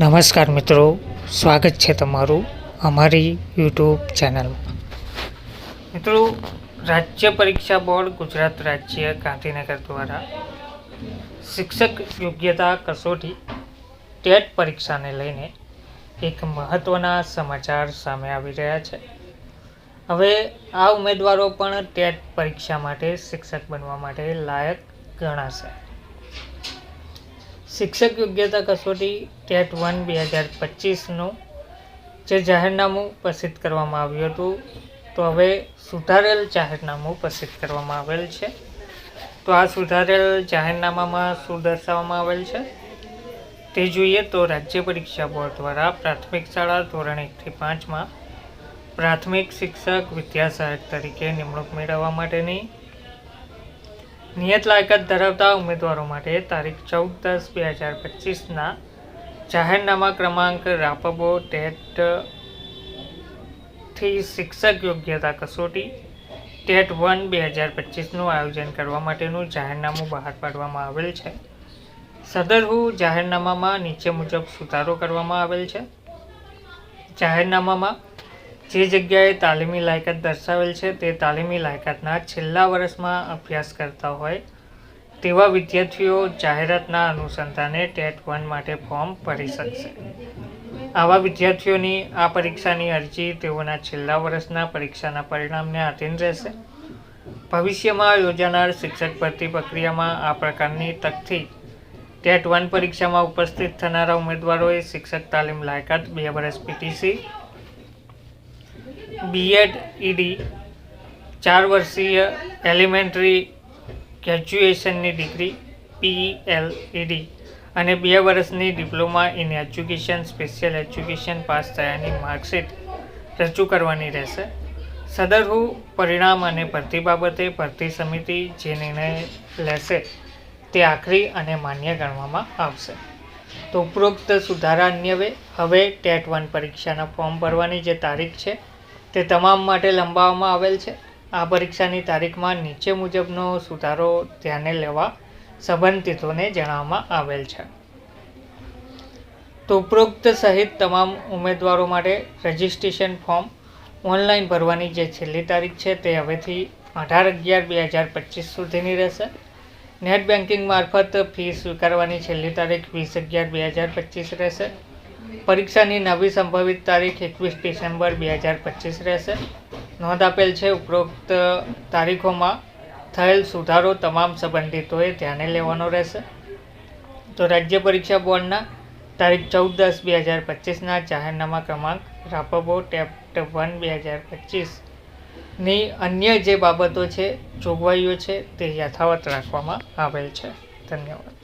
નમસ્કાર મિત્રો, સ્વાગત છે તમારું અમારી યુટ્યુબ ચેનલમાં. મિત્રો, રાજ્ય પરીક્ષા બોર્ડ ગુજરાત રાજ્ય ગાંધીનગર દ્વારા શિક્ષક યોગ્યતા કસોટી ટેટ પરીક્ષાને લઈને એક મહત્ત્વના સમાચાર સામે આવી રહ્યા છે. હવે આ ઉમેદવારો પણ ટેટ પરીક્ષા માટે શિક્ષક બનવા માટે લાયક ગણાશે. શિક્ષક યોગ્યતા કસોટી ટેટ વન બે હજાર પચીસનું જે જાહેરનામું પ્રસિદ્ધ કરવામાં આવ્યું હતું, તો હવે સુધારેલ જાહેરનામું પ્રસિદ્ધ કરવામાં આવેલ છે. તો આ સુધારેલ જાહેરનામામાં શું દર્શાવવામાં આવેલ છે? તે જોઈએ તો રાજ્ય પરીક્ષા બોર્ડ દ્વારા પ્રાથમિક શાળા ધોરણ એકથી પાંચમાં પ્રાથમિક શિક્ષક વિદ્યાસહાયક તરીકે નિમણૂક મેળવવા માટેની નિયત લાયકાત ધરાવતા ઉમેદવારો માટે તારીખ ચૌદ દસ બે હજાર પચીસના જાહેરનામા ક્રમાંક રાપબો ટેટથી શિક્ષક યોગ્યતા કસોટી, ટેટ વન બે હજાર પચીસનું આયોજન કરવા માટેનું જાહેરનામું બહાર પાડવામાં આવેલ છે. સદરહુ જાહેરનામામાં નીચે મુજબ સુધારો કરવામાં આવેલ છે. જાહેરનામામાં જે જગ્યાએ તાલીમી લાયકાત દર્શાવેલ છે તે તાલીમી લાયકાતના છેલ્લા વર્ષમાં અભ્યાસ કરતા હોય તેવા વિદ્યાર્થીઓ જાહેરાતના અનુસંધાને ટેટ વન માટે ફોર્મ ભરી શકશે. આવા વિદ્યાર્થીઓની આ પરીક્ષાની અરજી તેઓના છેલ્લા વર્ષના પરીક્ષાના પરિણામને આધીન રહેશે. ભવિષ્યમાં યોજાનાર શિક્ષક ભરતી પ્રક્રિયામાં આ પ્રકારની તકથી ટેટ વન પરીક્ષામાં ઉપસ્થિત થનારા ઉમેદવારોએ શિક્ષક તાલીમ લાયકાત બે વર્ષ પીટીસી બીએડ ઈડી ચાર વર્ષીય એલિમેન્ટરી ગ્રેજ્યુએશનની ડિગ્રી પીએલઈડી અને બે વર્ષની diploma in education, special education pass થયાની માર્કશીટ રજૂ કરવાની રહેશે. સદરહુ પરિણામ અને ભરતી બાબતે ભરતી સમિતિ જે નિર્ણય લેશે તે આખરી અને માન્ય ગણવામાં આવશે. તો ઉપરોક્ત સુધારા અન્યવે હવે ટેટ વન પરીક્ષાના ફોર્મ ભરવાની જે તારીખ છે, તે તમામ માટે લંબાવવામાં આવેલ છે. આ પરીક્ષાની તારીખમાં નીચે મુજબનો સુધારો ધ્યાને લેવા સંબંધિતોને જણાવવામાં આવેલ છે. તો ઉપરોક્ત સહિત તમામ ઉમેદવારો માટે રજિસ્ટ્રેશન ફોર્મ ઓનલાઈન ભરવાની જે છેલ્લી તારીખ છે, તે હવેથી અઢાર અગિયાર બે હજાર પચીસ સુધીની રહેશે. નેટ બેન્કિંગ મારફત ફી સ્વીકારવાની છેલ્લી તારીખ વીસ અગિયાર બે હજાર પચીસ રહેશે. પરીક્ષાની નવી સંભવિત તારીખ એકવીસ ડિસેમ્બર બે હજાર પચીસ રહેશે. નોંધ આપેલ છે, ઉપરોક્ત તારીખોમાં થયેલ સુધારો તમામ સંબંધિતોએ ધ્યાને લેવાનો રહેશે. તો રાજ્ય પરીક્ષા બોર્ડના તારીખ ચૌદ દસ બે હજાર પચીસના જાહેરનામા ક્રમાંક, રાપબો ટેપ્ટ વન બે હજાર પચીસની અન્ય જે બાબતો છે જોગવાઈઓ છે તે યથાવત રાખવામાં આવેલ છે. ધન્યવાદ.